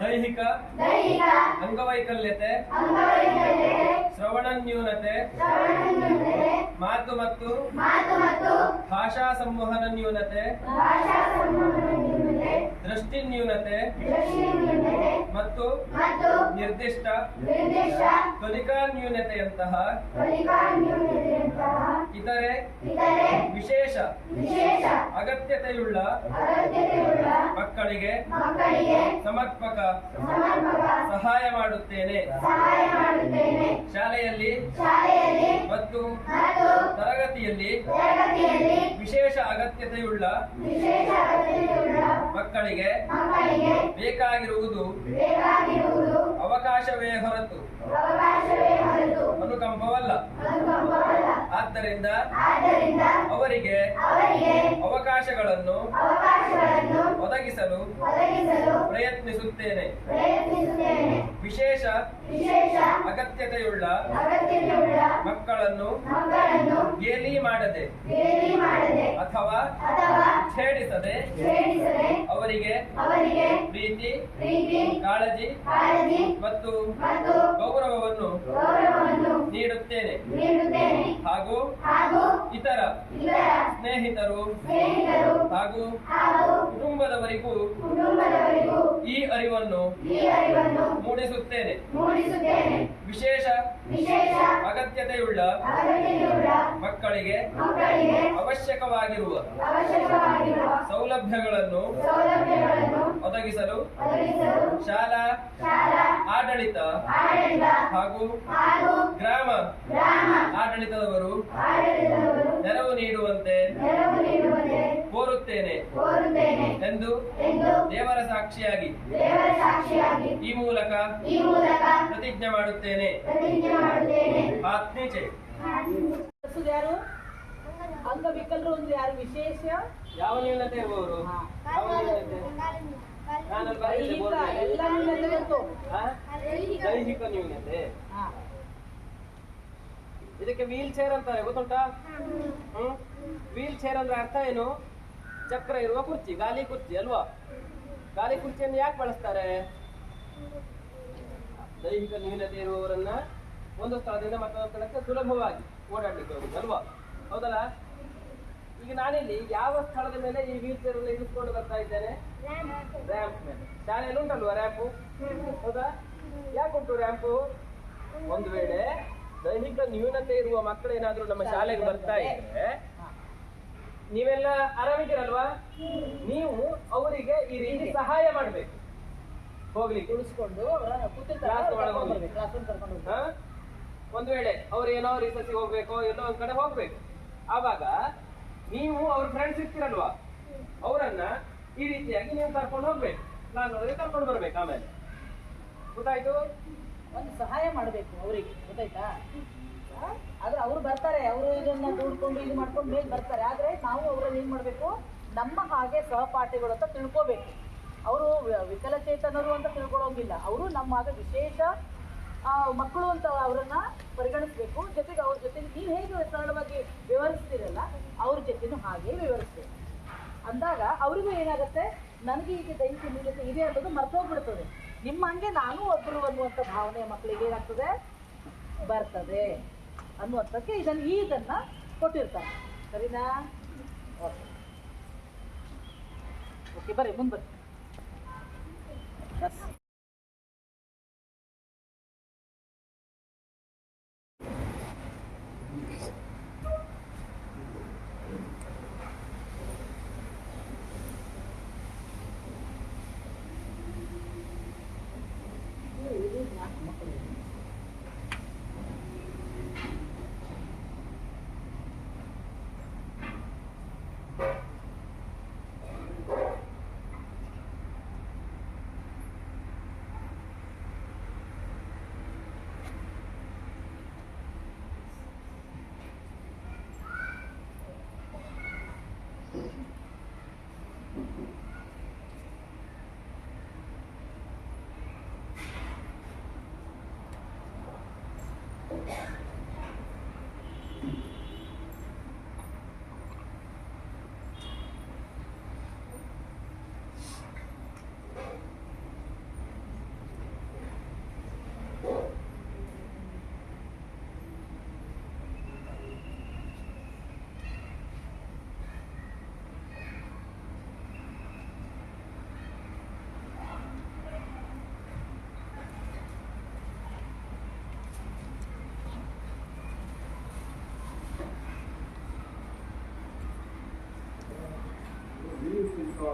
ದೈಹಿಕ ಅಂಗವೈಕಲ್ಯತೆ ಶ್ರವಣ ನ್ಯೂನತೆ ಮಾತು ಮತ್ತು ಭಾಷಾ ಸಂವಹನ ನ್ಯೂನತೆ ದೃಷ್ಟಿ ನ್ಯೂನತೆ ಮತ್ತು ನಿರ್ದಿಷ್ಟ ಕಲಿಕಾ ನ್ಯೂನತೆಯಂತಹ ಇತರೆ ವಿಶೇಷ. ಅಗತ್ಯತೆಯುಳ್ಳ ಮಕ್ಕಳಿಗೆ ಸಮರ್ಪಕ ಸಹಾಯ ಮಾಡುತ್ತೇನೆ. ಶಾಲೆಯಲ್ಲಿ ಮತ್ತು ತರಗತಿಯಲ್ಲಿ ವಿಶೇಷ ಅಗತ್ಯತೆಯುಳ್ಳ ಮಕ್ಕಳಿಗೆ ಬೇಕಾಗಿರುವುದು ಅವಕಾಶವೇ ಹೊರತು. ಅನುಕಂಪವಲ್ಲ. ಆದ್ದರಿಂದ ಅವರಿಗೆ ಅವಕಾಶಗಳನ್ನು ಒದಗಿಸಲು ಪ್ರಯತ್ನಿಸುತ್ತೇನೆ. ವಿಶೇಷ ಅಗತ್ಯತೆಯುಳ್ಳ ಮಕ್ಕಳನ್ನು ಗೇಲಿ ಮಾಡದೆ ಅಥವಾ ಛೇಡಿಸದೆ ಅವರಿಗೆ ಅವರಿಗೆ ಪ್ರೀತಿ ಪ್ರೀತಿ ಕಾಳಜಿ ಕಾಳಜಿ ಮತ್ತು ಮತ್ತು ಗೌರವವನ್ನು ಗೌರವವನ್ನು ನೀಡುತ್ತೇನೆ. ನೀಡುತ್ತೇನೆ. ಹಾಗೂ ಹಾಗೂ ಇತರ ಸ್ನೇಹಿತರು ಸ್ನೇಹಿತರು ಹಾಗೂ ಕುಟುಂಬದವರಿಗೂ ಕುಟುಂಬದವರಿಗೂ ಈ ಅರಿವನ್ನು ಮೂಡಿಸುತ್ತೇನೆ. ಮೂಡಿಸುತ್ತೇನೆ. ವಿಶೇಷ ಅಗತ್ಯತೆಯುಳ್ಳ ಮಕ್ಕಳಿಗೆ ಅವಶ್ಯಕವಾಗಿರುವ ಸೌಲಭ್ಯಗಳನ್ನು ಒದಗಿಸಲು ಶಾಲಾ ಆಡಳಿತ ಹಾಗೂ ಗ್ರಾಮ ಆಡಳಿತದವರು ನೆರವು ನೀಡುವಂತೆ ಕೋರುತ್ತೇನೆ ಎಂದು ದೇವರ ಸಾಕ್ಷಿಯಾಗಿ ಈ ಮೂಲಕ ಪ್ರತಿಜ್ಞೆ ಮಾಡುತ್ತೇನೆ. ಯಾರು? ಅಂಗವಿಕಲರು ಒಂದು ಯಾರು ವಿಶೇಷ? ಯಾವ ನ್ಯೂನತೆ ಇರುವವರು? ದೈಹಿಕ ನ್ಯೂನತೆ. ಇದಕ್ಕೆ ವೀಲ್ ಚೇರ್ ಅಂತಾರೆ ಗೊತ್ತುಂಟಾ? ಹ್ಮ್. ವೀಲ್ ಚೇರ್ ಅಂದ್ರೆ ಅರ್ಥ ಏನು? ಚಕ್ರ ಇರುವ ಕುರ್ಚಿ ಗಾಲಿ ಕುರ್ಚಿ ಅಲ್ವಾ? ಗಾಲಿ ಕುರ್ಚಿಯನ್ನು ಯಾಕೆ ಬಳಸ್ತಾರೆ? ದೈಹಿಕ ನ್ಯೂನತೆ ಇರುವವರನ್ನ ಒಂದು ಸ್ಥಳದಿಂದ ಮತ್ತೊಂದು ಸ್ಥಳಕ್ಕೆ ಸುಲಭವಾಗಿ ಓಡಾಡ್ಲಿಕ್ಕೆ ಹೋಗುದು ಅಲ್ವಾ? ಹೌದಲ್ಲ? ಈಗ ನಾನಿಲ್ಲಿ ಯಾವ ಸ್ಥಳದ ಮೇಲೆ ಈ ವೀಲ್ ಚೇರ್ ಅನ್ನು ಇರಿಸ್ಕೊಂಡು ಬರ್ತಾ ಇದ್ದೇನೆ? ರ್ಯಾಂಪ್ ಮೇಲೆ. ಶಾಲೆಯಲ್ಲಿ ಉಂಟಲ್ವಾ ರ್ಯಾಂಪು ಹೌದಾ? ಯಾಕುಂಟು ರ್ಯಾಂಪು ಒಂದು ವೇಳೆ ದೈಹಿಕ ನ್ಯೂನತೆ ಇರುವ ಮಕ್ಕಳೇನಾದ್ರೂ ನಮ್ಮ ಶಾಲೆಗೆ ಬರ್ತಾ ಇದ್ರೆ ನೀವೆಲ್ಲ ಆರಾಮಿದ್ದೀರಲ್ವಾ ನೀವು ಅವರಿಗೆ ಈ ರೀತಿ ಸಹಾಯ ಮಾಡ್ಬೇಕು. ಹೋಗ್ಲಿಕ್ಕೆ. ಉಳಿಸ್ಕೊಂಡು? ಒಂದ್ ವೇಳೆ ಅವ್ರು ಏನೋ ರಿಸರ್ಚ್ ಹೋಗ್ಬೇಕು ಎಲ್ಲೋ ಒಂದ್ ಕಡೆ ಹೋಗ್ಬೇಕು. ಆವಾಗ ನೀವು ಅವ್ರ ಫ್ರೆಂಡ್ಸ್ ಇರ್ತೀರಲ್ವಾ? ಅವರನ್ನ ಈ ರೀತಿಯಾಗಿ ನೀವು ಕರ್ಕೊಂಡು ಹೋಗ್ಬೇಕು. ನಾನು ಅವರಿಗೆ ಕರ್ಕೊಂಡು ಬರ್ಬೇಕು ಆಮೇಲೆ. ಗೊತ್ತಾಯ್ತು? ಒಂದು ಸಹಾಯ ಮಾಡಬೇಕು ಅವರಿಗೆ, ಗೊತ್ತಾಯ್ತಾ? ಆದ್ರೆ ಅವ್ರು ಬರ್ತಾರೆ, ಅವರು ಇದನ್ನ ದುಡ್ಕೊಂಡು ಇದು ಮಾಡ್ಕೊಂಡು ಮೇಲೆ ಬರ್ತಾರೆ. ಆದ್ರೆ ನಾವು ಅವ್ರನ್ನ ಏನ್ ಮಾಡ್ಬೇಕು? ನಮ್ಮ ಹಾಗೆ ಸಹಪಾಠಿಗಳು ಅಂತ ತಿಳ್ಕೊಬೇಕು. ಅವರು ವಿಕಲಚೇತನರು ಅಂತ ತಿಳ್ಕೊಳ್ಳೋಂಗಿಲ್ಲ ಅವರು ನಮ್ಮ ಹಾಗೆ ವಿಶೇಷ ಮಕ್ಕಳು ಅಂತ ಅವರನ್ನ ಪರಿಗಣಿಸ್ಬೇಕು. ಜೊತೆಗೆ ಅವ್ರ ಜೊತೆಗೆ ನೀವು ಹೇಗೆ ಸರಳವಾಗಿ ವಿವರಿಸ್ತೀರಲ್ಲ ಅವ್ರ ಜೊತೆನೂ ಹಾಗೆ ವಿವರಿಸ್ಬೇಕು ಅಂದಾಗ ಅವರಿಗೂ ಏನಾಗುತ್ತೆ, ನನಗೆ ಈಗ ದೈಹಿಕ ನ್ಯೂನತೆ ಇದೆ ಅನ್ನೋದು ಮರ್ತೋಗ್ಬಿಡ್ತದೆ. ನಿಮ್ಮ ಹಂಗೆ ನಾನು ಒಬ್ಬರು ಅನ್ನುವಂಥ ಭಾವನೆ ಮಕ್ಕಳಿಗೆ ಏನಾಗ್ತದೆ? ಬರ್ತದೆ ಅನ್ನುವಂಥಕ್ಕೆ ಇದನ್ನು ಇದನ್ನ ಕೊಟ್ಟಿರ್ತಾರೆ. ಸರಿನಾ? ಓಕೆ. ಓಕೆ, ಬರ್ರಿ, ಮುಂದೆ ಬರ್ರಿ.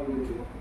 Thank you.